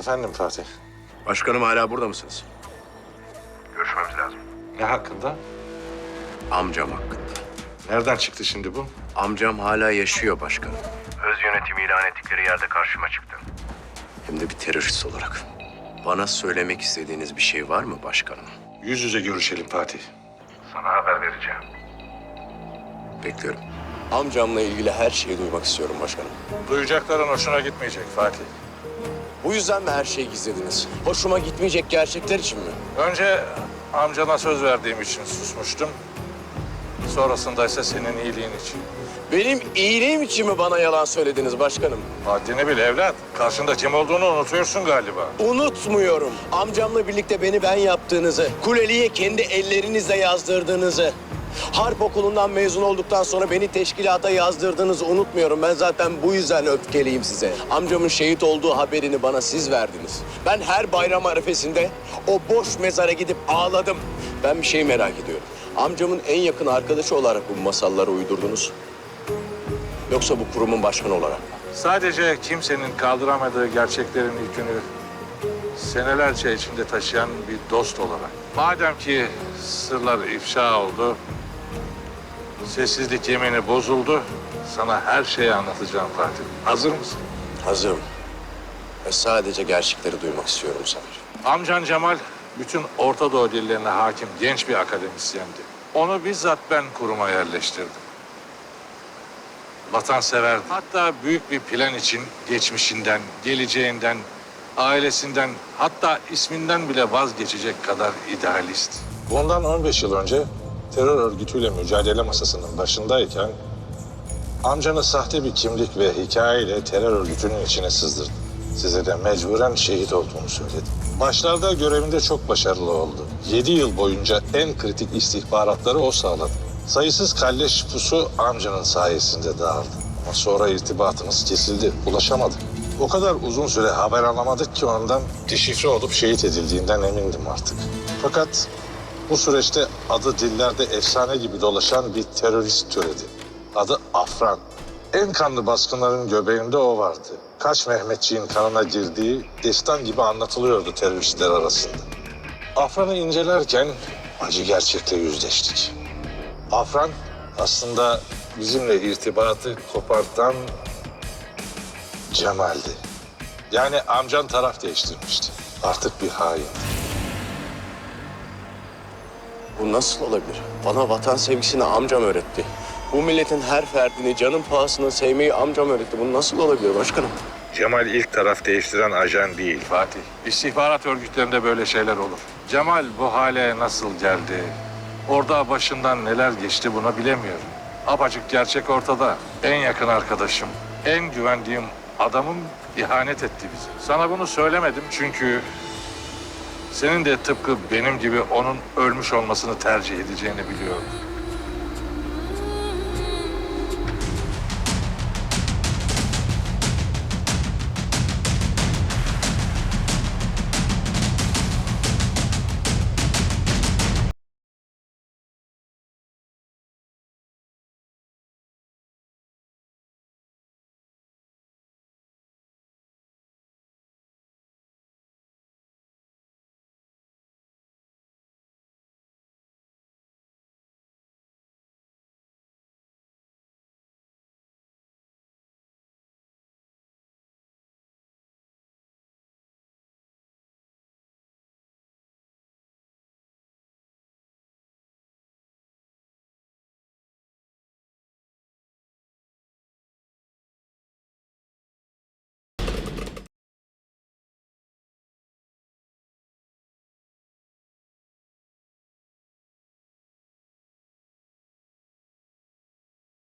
Efendim Fatih. Başkanım hala burada mısınız? Görüşmemiz lazım. Ne hakkında? Amcam hakkında. Nereden çıktı şimdi bu? Amcam hala yaşıyor başkanım. Öz yönetim ilan ettikleri yerde karşıma çıktı. Hem de bir terörist olarak. Bana söylemek istediğiniz bir şey var mı başkanım? Yüz yüze görüşelim Fatih. Sana haber vereceğim. Bekliyorum. Amcamla ilgili her şeyi duymak istiyorum başkanım. Duyacakların hoşuna gitmeyecek Fatih. Bu yüzden mi her şeyi gizlediniz? Hoşuma gitmeyecek gerçekler için mi? Önce amcana söz verdiğim için susmuştum. Sonrasında ise senin iyiliğin için. Benim iyiliğim için mi bana yalan söylediniz başkanım? Haddini bil evlat. Karşında kim olduğunu unutuyorsun galiba. Unutmuyorum. Amcamla birlikte beni ben yaptığınızı, Kuleli'ye kendi ellerinizle yazdırdığınızı, Harp okulundan mezun olduktan sonra beni teşkilata yazdırdığınızı unutmuyorum. Ben zaten bu yüzden öfkeliyim size. Amcamın şehit olduğu haberini bana siz verdiniz. Ben her bayram arifesinde o boş mezara gidip ağladım. Ben bir şey merak ediyorum. Amcamın en yakın arkadaşı olarak bu masalları uydurdunuz. Yoksa bu kurumun başkanı olarak? Sadece kimsenin kaldıramadığı gerçeklerin yükünü senelerce içinde taşıyan bir dost olarak. Madem ki sırlar ifşa oldu, sessizlik yemini bozuldu, sana her şeyi anlatacağım Fatih. Hazır mısın? Hazırım. Ve sadece gerçekleri duymak istiyorum Samir. Amcan Cemal bütün Orta Doğu dillerine hakim genç bir akademisyendi. Onu bizzat ben kuruma yerleştirdim. Vatanseverdi. Hatta büyük bir plan için geçmişinden, geleceğinden, ailesinden, hatta isminden bile vazgeçecek kadar idealist. Bundan 15 yıl önce terör örgütüyle mücadele masasının başındayken amcanı sahte bir kimlik ve hikayeyle terör örgütünün içine sızdırdı. Size de mecburen şehit olduğunu söyledi. Başlarda görevinde çok başarılı oldu. 7 yıl boyunca en kritik istihbaratları o sağladı. Sayısız kalleş pusu amcanın sayesinde dağıldı. Ama sonra irtibatımız kesildi, ulaşamadık. O kadar uzun süre haber alamadık ki ondan deşifre olup şehit edildiğinden emindim artık. Fakat bu süreçte adı dillerde efsane gibi dolaşan bir terörist türedi. Adı Afran. En kanlı baskınların göbeğinde o vardı. Kaç Mehmetçiğin kanına girdiği destan gibi anlatılıyordu teröristler arasında. Afran'ı incelerken acı gerçekle yüzleştik. Afran aslında bizimle irtibatı kopartan Cemal'di. Yani amcan taraf değiştirmişti. Artık bir hain. Bu nasıl olabilir? Bana vatan sevgisini amcam öğretti. Bu milletin her ferdini canın pahasına sevmeyi amcam öğretti. Bu nasıl olabilir başkanım? Cemal ilk taraf değiştiren ajan değil Fatih. İstihbarat örgütlerinde böyle şeyler olur. Cemal bu hale nasıl geldi? Orada başından neler geçti bunu bilemiyorum. Apacık gerçek ortada. En yakın arkadaşım, en güvendiğim adamım ihanet etti bize. Sana bunu söylemedim çünkü senin de tıpkı benim gibi onun ölmüş olmasını tercih edeceğini biliyordum.